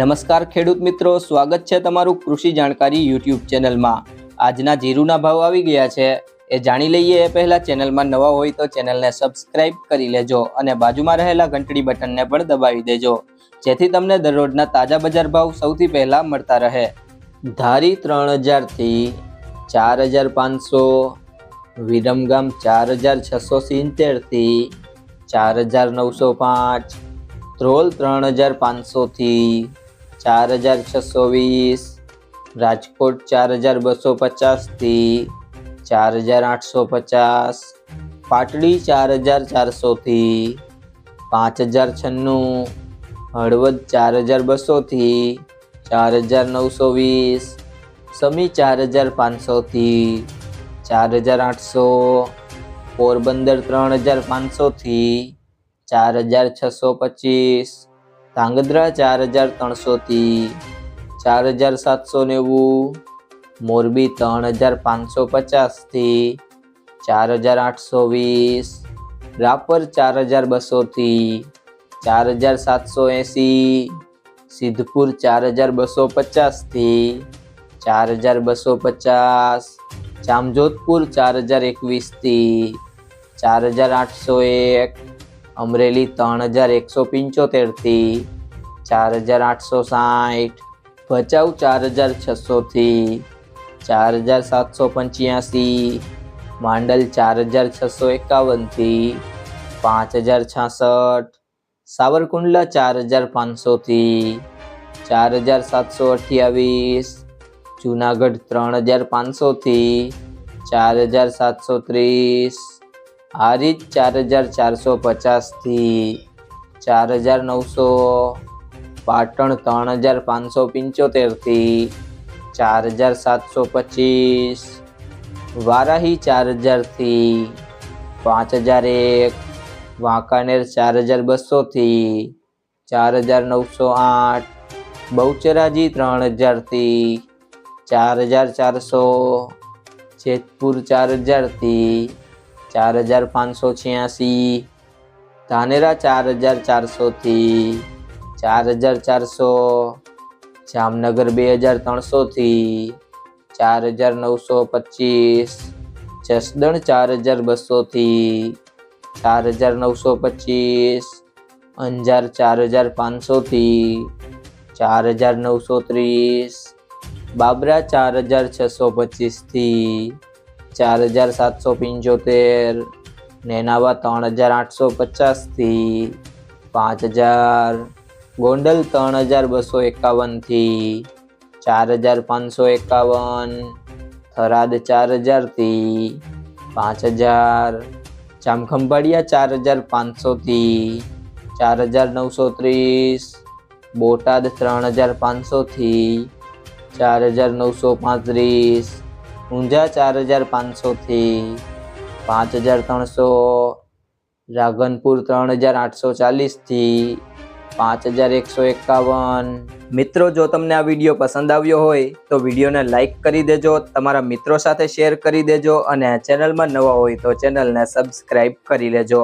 નમસ્કાર ખેડૂત મિત્રો, સ્વાગત છે તમારું કૃષિ જાણકારી યુટ્યુબ ચેનલમાં. આજના જીરુના ભાવ આવી ગયા છે. એ જાણી લઈએ એ પહેલાં ચેનલમાં નવા હોય તો ચેનલને સબસ્ક્રાઇબ કરી લેજો અને બાજુમાં રહેલા ઘંટડી બટનને પણ દબાવી દેજો. જેથી તમને દરરોજના તાજા બજાર ભાવ સૌથી પહેલાં મળતા રહે. ધારી ત્રણ હજારથી ચાર હજાર પાંચસો, વિરમગામ ચાર હજાર છસો સિત્તેરથી ચાર હજાર નવસો પાંચ, ધ્રોલ ત્રણ હજાર પાંચસોથી ચાર હજાર છસો વીસ, રાજકોટ ચાર હજાર બસો પચાસથી ચાર હજાર આઠસો પચાસ, પાટડી ચાર હજાર ચારસોથી, પાંચ હજાર છન્નું, હળવદ ચાર હજાર બસોથી ચાર હજાર નવસો વીસ, સમી ચાર હજાર પાંચસોથી, ચાર હજાર આઠસો, પોરબંદર ત્રણ હજાર પાંચસોથી, ચાર હજાર છસો પચીસ ધાંગધ્રા ચાર હજાર ત્રણસોથી ચાર હજાર સાતસો નેવું, મોરબી ત્રણ હજાર પાંચસો પચાસથી ચાર હજાર આઠસો વીસ, રાપર ચાર હજાર બસોથી ચાર હજાર સાતસો એંસી, સિદ્ધપુર ચાર હજાર બસો પચાસથી ચાર હજાર બસો પચાસ, જામજોધપુર ચાર હજાર એકવીસથી ચાર હજાર આઠસો એક અમરેલી ત્રણ હજાર એકસો પંચોતેરથી ચાર હજાર આઠસો સાઠ, ભચાઉ ચાર હજાર છસોથી ચાર હજાર સાતસો પંચ્યાસી, માંડલ ચાર હજાર છસો એકાવનથી પાંચ હજાર છાસઠ, સાવરકુંડલા ચાર હજાર પાંચસોથી ચાર હજાર સાતસો અઠ્યાવીસ, જુનાગઢ ત્રણ હજાર પાંચસોથી ચાર હજાર સાતસો ત્રીસ હારીજ ચાર હજાર ચારસો પચાસથી ચાર હજાર નવસો પાટણ ત્રણ હજાર પાંચસો પંચોતેરથી ચાર હજાર સાતસો પચીસ. વારાહી ચાર હજારથી પાંચ હજાર એક. વાંકાનેર ચાર હજાર બસોથી ચાર હજાર નવસો આઠ. બહુચરાજી ત્રણ હજારથી ચાર હજાર ચારસો. જેતપુર ચાર હજારથી ચાર હજાર પાંચસો છ્યાસી, ધાનેરા ચાર હજાર ચારસોથી, ચાર હજાર ચારસો, જામનગર બે હજાર ત્રણસોથી, ચાર હજાર નવસો પચીસ, જસદણ ચાર હજાર બસોથી, ચાર હજાર નવસો પચીસ, અંજાર ચાર હજાર પાંચસોથી, ચાર હજાર નવસો ત્રીસ, બાબરા ચાર હજાર છસો પચીસથી ચાર હજાર સાતસો પંચોતેર નેનાવા ત્રણ હજાર આઠસો પચાસથી પાંચ હજાર, ગોંડલ ત્રણ હજાર બસો એકાવનથી, ચાર હજાર પાંચસો એકાવન, થરાદ ચાર હજારથી, પાંચ હજાર, જામખંભાળિયા ચાર હજાર પાંચસોથી, ચાર હજાર નવસો ત્રીસ, બોટાદ ત્રણ હજાર પાંચસોથી, ચાર હજાર નવસો પાંત્રીસ ઊંઝા ચાર હજાર પાંચસોથી પાંચ હજાર ત્રણસો રાગનપુર ત્રણ હજાર આઠસો ચાલીસથી પાંચ હજાર એકસો એકાવન. મિત્રો, જો તમને આ વીડિયો પસંદ આવ્યો હોય, તો વિડીયોને લાઇક કરી દેજો, તમારા મિત્રો સાથે શેર કરી દેજો અને ચેનલમાં નવા હોય તો ચેનલને સબસ્ક્રાઈબ કરી લેજો.